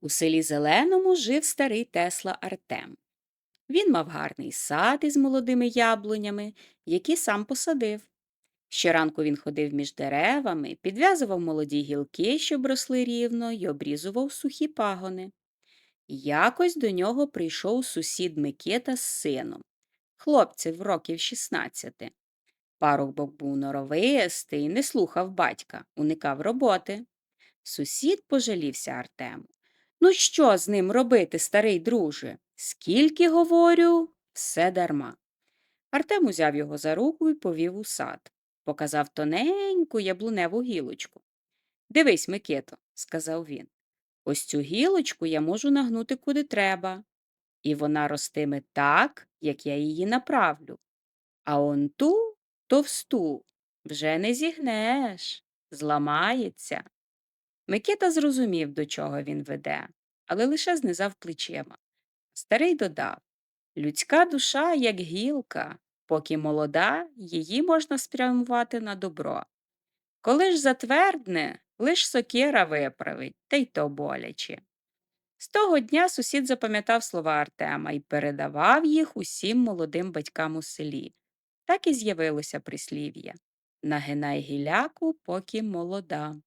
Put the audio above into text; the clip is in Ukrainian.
У селі Зеленому жив старий Тесла Артем. Він мав гарний сад із молодими яблунями, які сам посадив. Щоранку він ходив між деревами, підв'язував молоді гілки, щоб росли рівно, й обрізував сухі пагони. Якось до нього прийшов сусід Микита з сином, хлопців років 16. Парубок був норовистий, не слухав батька, уникав роботи. Сусід пожалівся Артему. Ну що з ним робити, старий друже? Скільки говорю, все дарма. Артем узяв його за руку і повів у сад, показав тоненьку яблуневу гілочку. Дивись, Микито, сказав він. Ось цю гілочку я можу нагнути куди треба, і вона ростиме так, як я її направлю. А он ту товсту вже не зігнеш, зламається. Микита зрозумів, до чого він веде, але лише знизав плечима. Старий додав людська душа, як гілка, поки молода, її можна спрямувати на добро. Коли ж затвердне, лиш сокира виправить, та й то боляче. З того дня сусід запам'ятав слова Артема і передавав їх усім молодим батькам у селі. Так і з'явилося прислів'я Нагинай гіляку, поки молода.